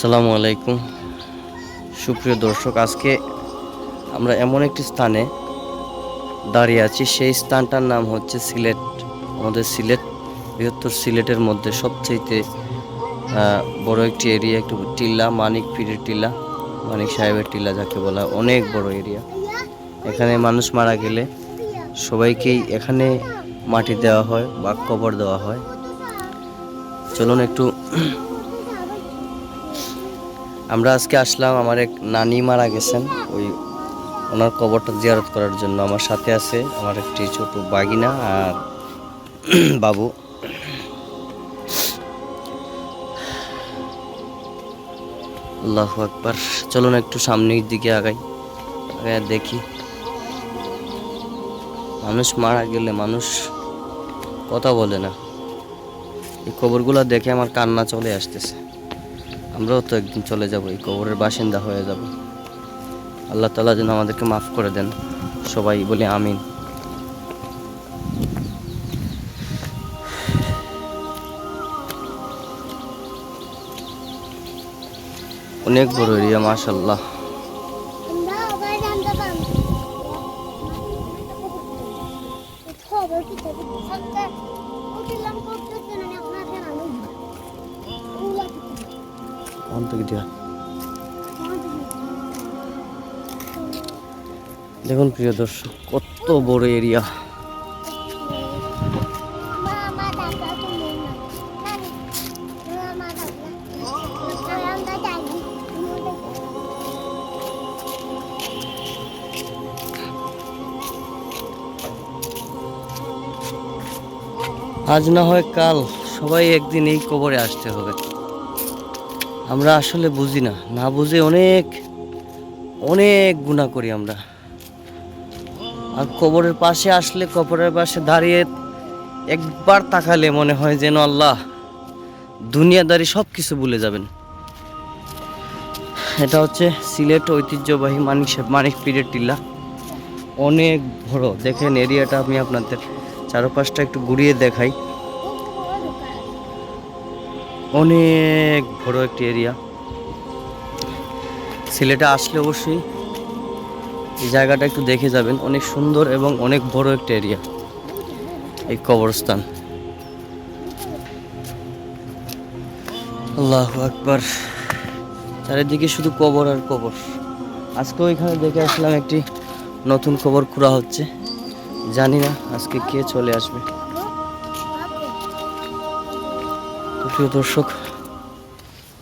আসসালামু আলাইকুম। সুপ্রিয় দর্শক আজকে আমরা এমন একটি স্থানে দাঁড়িয়ে আছি। সেই স্থানটার নাম হচ্ছে সিলেট। আমাদের সিলেট বৃহত্তর সিলেটের মধ্যে সবচেয়েতে আহ, বড় একটি এরিয়া একটু টিল্লা মানিক পীরের টিল্লা মানিক সাহেবের টিল্লা যাকে বলা অনেক বড় এরিয়া এখানে মানুষ মারা গেলে সবাইকেই এখানে মাটি দেওয়া হয় বা কবর দেওয়া হয়। চলুন একটু আমরা আজকে আসলাম, আমার এক নানি মারা গেছেন। ওই ওনার কবরটা জিয়ারত করার জন্য। আমার সাথে আছে আমার একটি ছোট বাগিনা আর বাবু। আল্লাহ আকবার। চলুন একটু সামনের দিকে আগাই, আগায় দেখি। মানুষ মারা গেলে মানুষ কথা বলে না। এই কবরগুলো দেখে আমার কান্না চলে আসতেছে। আমরাও তো একদিন চলে যাব, এই কবরের বাসিন্দা হয়ে যাব। আল্লাহ তালা যেন আমাদেরকে মাফ করে দেন। সবাই বলে আমিন। অনেক বড় এরিয়া মাশাল্লাহ খবর কি দিয়া। দেখুন প্রিয় দর্শক, কত বড় এরিয়া আজ না হয় কাল সবাই একদিন এই কবরে আসতে হবে। আমরা আসলে বুঝি না। না বুঝে অনেক অনেক গুণা করি আমরা। আর কবরের পাশে আসলে কবরের পাশে দাঁড়িয়ে একবার তাকালে মনে হয় যেন আল্লাহ দুনিয়াদারি সব কিছু ভুলে যাবেন। এটা হচ্ছে সিলেট ঐতিহ্যবাহী মানিক মানিক পীরের টিল্লা অনেক বড়। দেখেন এরিয়াটা আমি আপনাদের চারপাশটা একটু ঘুরিয়ে দেখাই। অনেক বড় একটি এরিয়া সিলেটে আসলে অবশ্যই এই জায়গাটা একটু দেখে যাবেন। অনেক সুন্দর এবং অনেক বড় একটা এরিয়া এই কবরস্থান। আল্লাহ আকবার। চারিদিকে শুধু কবর আর কবর। আজকেও এখানে দেখে আসলাম একটি নতুন কবর খুঁড়া হচ্ছে। জানি না আজকে কে চলে আসবে। প্রিয় দর্শক,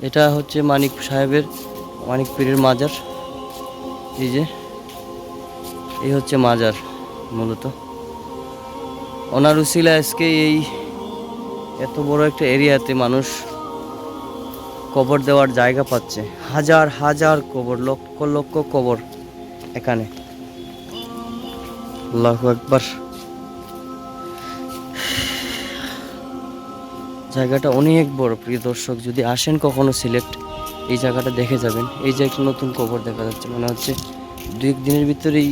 এটা হচ্ছে মানিক সাহেবের, মানিক পীরের মাজার। এই যে, এই হচ্ছে মাজার মূলত। ওনার উসিলা আজকে এই এত বড় একটা এরিয়াতে মানুষ কবর দেওয়ার জায়গা পাচ্ছে। হাজার হাজার কবর, লক্ষ লক্ষ কবর এখানে। আল্লাহু আকবার। জায়গাটা অনেক বড়। প্রিয় দর্শক, যদি আসেন কখনো সিলেক্ট এই জায়গাটা দেখে যাবেন। এই যে একটা নতুন কবর দেখা যাচ্ছে, মনে হচ্ছে দুই এক দিনের ভিতরেই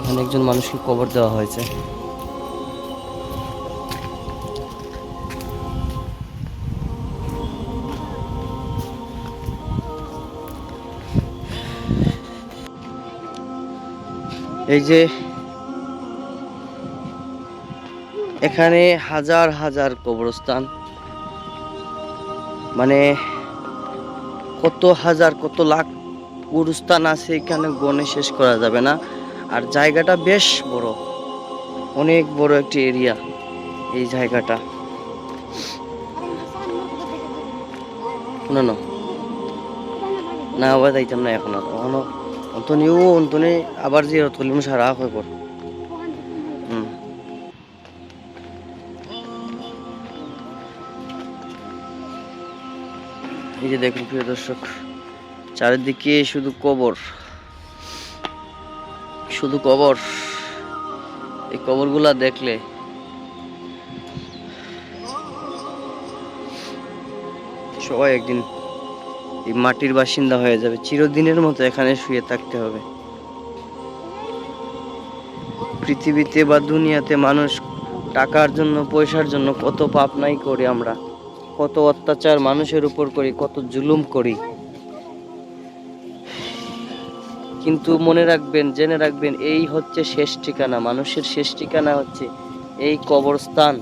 এখানে একজন মানুষকে কবর দেওয়া হয়েছে। এই যে এখানে হাজার হাজার কবরস্থান। মানে কত হাজার, কত লাখ গুরুস্থান আছে এখানে গণে শেষ করা যাবে না। আর জায়গাটা বেশ বড়, অনেক বড় একটি এরিয়া এই জায়গাটা। না না। আবার যাইতাম না এখন আর। অন্তনিও, অন্তনি আবার যে তুলিম সারা হয়ে পড়। হুম। এই যে দেখুন, প্রিয় দর্শক, চারিদিকে শুধু কবর। শুধু কবর। এই কবরগুলা দেখলে সবাই একদিন এই মাটির বাসিন্দা হয়ে যাবে। চিরদিনের মতো এখানে শুয়ে থাকতে হবে। পৃথিবীতে বা দুনিয়াতে মানুষ টাকার জন্য, পয়সার জন্য কত পাপ নাই করি আমরা। কত অত্যাচার মানুষের উপর করি, কত জুলুম করি। কিন্তু মনে রাখবেন, জেনে রাখবেন, এই হচ্ছে শেষ ঠিকানা, মানুষের শেষ ঠিকানা হচ্ছে এই কবরস্থান।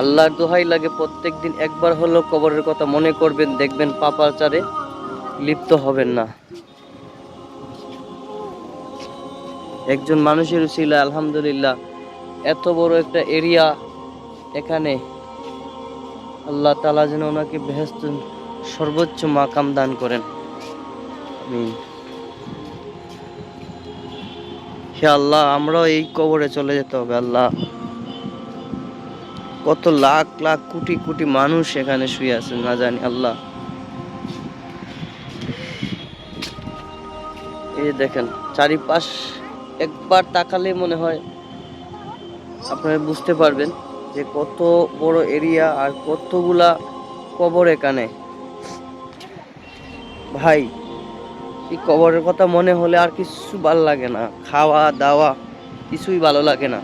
আল্লাহর দোহাই লাগে প্রত্যেকদিন একবার হলেও কবরের কথা মনে করবেন, দেখবেন পাপাচারে লিপ্ত হবেন না। একজন মানুষের ছিল আলহামদুলিল্লাহ, এত বড় একটা এরিয়া এখানে আল্লাহ তালা যেন ওনাকে বেহেস্ত সর্বোচ্চ মাকাম দান করেন। হে আল্লাহ, আমরাও এই কবরে চলে যেতে হবে, আল্লাহ। কত লাখ লাখ, কোটি কোটি মানুষ এখানে শুয়ে আছে না জানি, আল্লাহ। এই দেখেন, চারিপাশ একবার তাকালে মনে হয় আপনারা বুঝতে পারবেন। যে কত বড় এরিয়া আর কতগুলা কবর এখানে। ভাই, এই কবরের কথা মনে হলে আর কিছু ভালো লাগে না। খাওয়া দাওয়া কিছুই ভালো লাগে না।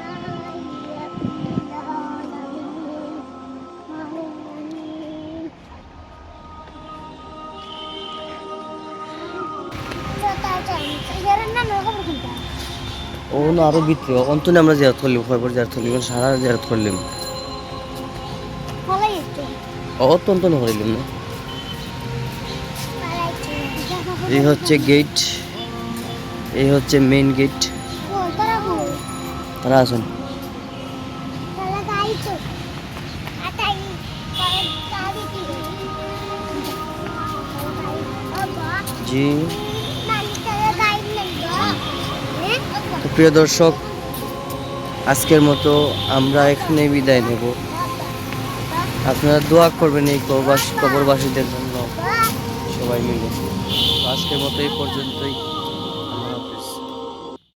ও না আরও ভিতরে অন্তনে আমরা জেরাত করলাম খবর জেরাত করলাম সারা জেরাত করলাম। অত অন্তনে করিলাম না? এই হচ্ছে গেট এই হচ্ছে মেইন গেট তারা আসুন। জি। প্রিয় দর্শক, আজকের মতো আমরা এখানে বিদায় নেব। আপনারা দোয়া করবেন এই কবরবাসী কবরবাসীদের জন্য সবাই মিলে। আজকের মতো এই পর্যন্তই।